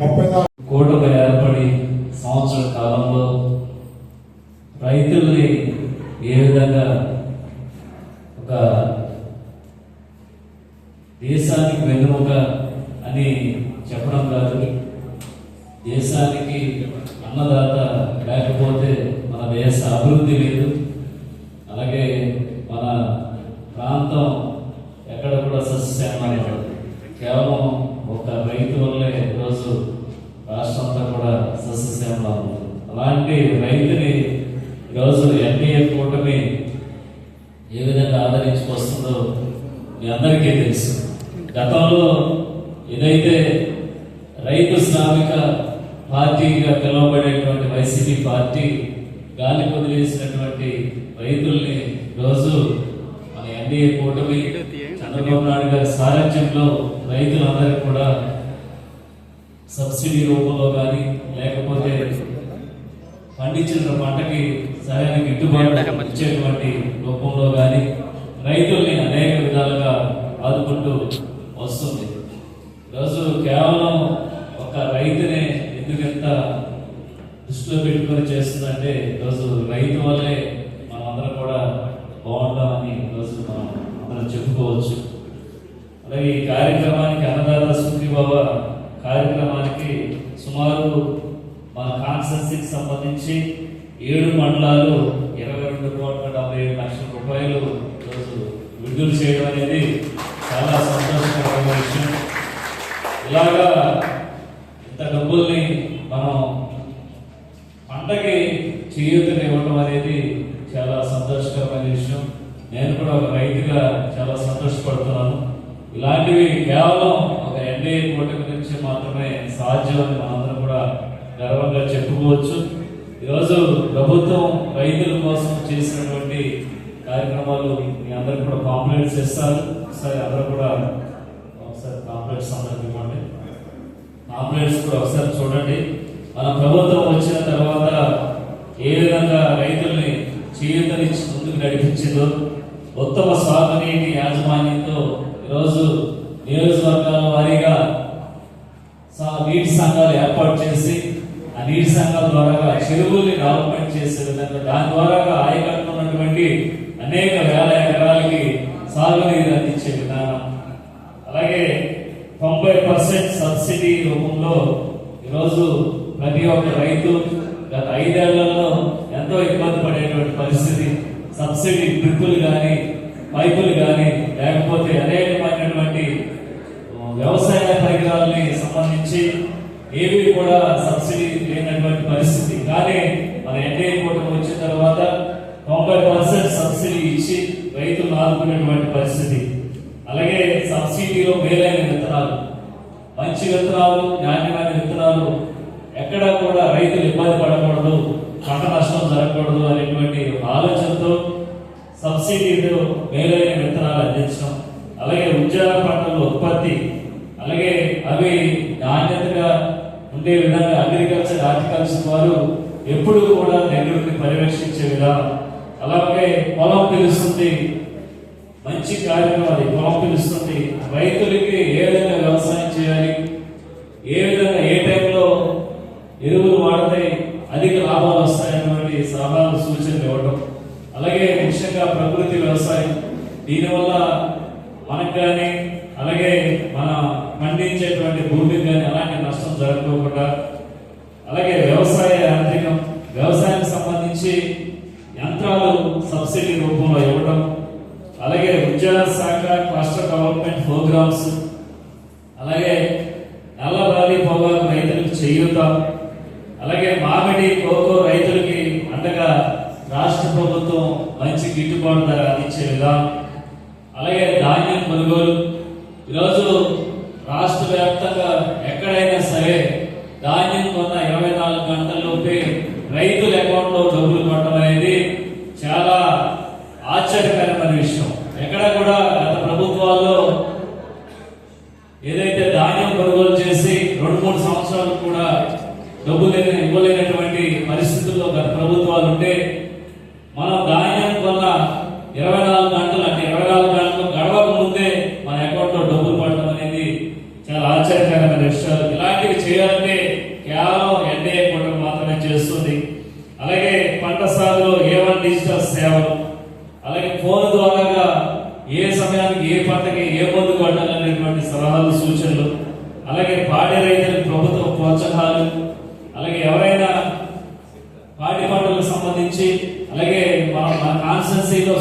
కోటగా ఏర్పడి సంవత్సర కాలంలో రైతుల్ని ఏ విధంగా ఒక దేశానికి వెన్నుముక అని చెప్పడం కాదు. దేశానికి అన్నదాత లేకపోతే మన దేశ అభివృద్ధి లేదు. అలాగే మన ప్రాంతం ఎక్కడ కూడా సస్యశ్యామలం కేవలం ఒక రైతు వల్లే ఈరోజు రాష్ట్రం అంతా కూడా సస్యశ్యామలా ఉంది. అలాంటి రైతుని ఈరోజు ఎన్డీఏ కూటమి ఏ విధంగా ఆదరించుకొస్తుందో మీ అందరికీ తెలుసు. గతంలో ఏదైతే రైతు శ్రామిక పార్టీగా పిలువబడేటువంటి వైసీపీ పార్టీ గాలి వదిలేసినటువంటి రైతుల్ని రోజు మన ఎన్డీఏ కూటమి చంద్రబాబు నాయుడు గారి సారథ్యంలో రైతులందరికీ కూడా సబ్సిడీ రూపంలో కానీ లేకపోతే పండించిన పంటకి సరైన గిట్టుబాటు ఇచ్చేటువంటి రూపంలో కానీ రైతుల్ని అనేక విధాలుగా ఆదుకుంటూ వస్తుంది. ఈరోజు కేవలం ఒక రైతునే ఎందుకంత దృష్టిలో పెట్టుకొని చేస్తుందంటే ఈరోజు రైతు వల్లే మనం అందరం కూడా బాగుంటామని ఈరోజు మనం చెప్పుకోవచ్చు. అలాగే ఈ కార్యక్రమానికి అన్నదాత సుఖీబాబా కార్యక్రమానికి సుమారు మన కాన్సెన్సీకి సంబంధించి ఏడు మండలాలు ఇరవై రెండు కోట్ల డెబ్బై ఏడు లక్షల రూపాయలు ఈరోజు విడుదల చేయడం అనేది చాలా సంతోషకరమైన విషయం. ఇలాగా ఇంత డబ్బుల్ని మనం పంటకి చేయూతని ఇవ్వడం అనేది చాలా సంతోషకరమైన విషయం. నేను కూడా ఒక రైతుగా చాలా సంతోషపడుతున్నాను. ఇలాంటివి కేవలం ఒక ఎన్డీఏ కూటమి నుంచి మాత్రమే సాధ్యం అని మనందరం కూడా గర్వంగా చెప్పుకోవచ్చు. ఈరోజు ప్రభుత్వం రైతుల కోసం చేసినటువంటి కార్యక్రమాలు మీ అందరికి కూడా కాంప్లైంట్స్ ఇస్తారు. ఒకసారి అందరూ కూడా ఒకసారి కాంప్లైంట్స్ అందరికి ఇవ్వండి. కాంప్లైంట్స్ కూడా ఒకసారి చూడండి. మన ప్రభుత్వం వచ్చిన తర్వాత ఏ విధంగా రైతుల్ని చేయూతనిచ్చి ముందుకు నడిపించిందో ఉత్తమ సాగునీటి యాజమాన్యంతో ఈరోజు నియోజకవర్గాల వారీగా సా- నీటి సంఘాలు ఏర్పాటు చేసి ఆ నీటి సంఘాల ద్వారా చెరువుల్ని డెవలప్మెంట్ చేసే విధంగా దాని ద్వారా ఆయకట్టున్నటువంటి అనేక వేల ఎకరాలకి సాగునీరు అందించే విధానం. అలాగే తొంభై పర్సెంట్ సబ్సిడీ రూపంలో ఈరోజు ప్రతి ఒక్క రైతు గత ఐదేళ్ళలో ఎంతో ఇబ్బంది పడేటువంటి పరిస్థితి. సబ్సిడీ డ్రిప్పులు కానీ పైపులు కానీ లేకపోతే అనేకమైనటువంటి వ్యవసాయ పరికరాలని సంబంధించి ఏవి కూడా సబ్సిడీ లేనటువంటి పరిస్థితి. కానీ మన ఎన్డీఏ కూటమి వచ్చిన తర్వాత తొంభై పర్సెంట్ సబ్సిడీ ఇచ్చి రైతులు ఆదుకునేటువంటి పరిస్థితి. అలాగే సబ్సిడీలో మేలైన విత్తనాలు. మంచి విత్తనాలు నాణ్యమైన విత్తనాలు ఎక్కడా కూడా రైతులు ఇబ్బంది పడకూడదు పంట నష్టం జరగకూడదు అనేటువంటి ఆలోచన సబ్సిడీలో మేలైన విత్తనాలు అందించడం అలాగే ఉద్యోగ పంటల ఉత్పత్తి అలాగే అవి నాణ్యతగా ఉండే విధంగా అగ్రికల్చర్ హార్టికల్చర్ వారు ఎప్పుడు కూడా దగ్గరుండి పర్యవేక్షించే విధానం. అలాగే పొలం పిలుస్తుంది. మంచి కార్యక్రమం అది. పొలం పిలుస్తుంది. రైతులకి ఏ విధంగా వ్యవసాయం చేయాలి? ఏ విధంగా ఏ టైంలో ఎరువులు వాడితే అధిక లాభాలు వస్తాయన్నటువంటి సలహాలు సూచనలు ఇవ్వడం అలాగే ముఖ్యంగా ప్రకృతి వ్యవసాయం. దీనివల్ల మనకు కానీ అలాగే మన పండించేటువంటి భూమికి కానీ అలాంటి నష్టం జరగకుండా అలాగే వ్యవసాయ యాంత్రికం వ్యవసాయానికి సంబంధించి యంత్రాలు సబ్సిడీ రూపంలో ఇవ్వడం అలాగే ఉద్యోగ శాఖ క్లస్టర్ డెవలప్మెంట్ ప్రోగ్రామ్స్ అలాగే నల్లబాలి పొగాకు రైతులకు చేయూత అలాగే మామిడి కోకో రైతులకి అండగా రాష్ట్ర ప్రభుత్వం మంచి గిట్టుబాటు ధర అందించే విధానం. అలాగే ధాన్యం కొనుగోలు. ఈరోజు రాష్ట్ర వ్యాప్తంగా ఎక్కడైనా సరే ధాన్యం కొన్న ఇరవై నాలుగు గంటల్లోపే రైతుల అకౌంట్లో డబ్బులు పడటం అనేది చాలా ఆశ్చర్యకరమైన విషయం. ఎక్కడ కూడా గత ప్రభుత్వాల్లో ఏదైతే ధాన్యం కొనుగోలు చేసి రెండు మూడు సంవత్సరాలు కూడా డబ్బు లేని ఇవ్వలేనటువంటి పరిస్థితుల్లో గత ప్రభుత్వాలు ఉంటే మనం చాలా ఆశ్చర్యకరమైన విషయాలు. ఇలాంటివి చేయాలంటే కేవలం ఎన్డీఏ కూడా మాత్రమే చేస్తుంది. అలాగే పంట సాగులో ఏమైనా డిజిటల్ సేవలు అలాగే ఫోన్ ద్వారాగా ఏ సమయానికి ఏ పంటకి ఏ మందు కొట్టాలనేటువంటి సలహాలు సూచనలు అలాగే పాడి రైతులకు ప్రభుత్వ ప్రోత్సాహాలు అలాగే ఎవరైనా పాడి పంటలకు సంబంధించి అలాగే మన కాన్స్టెన్సీలో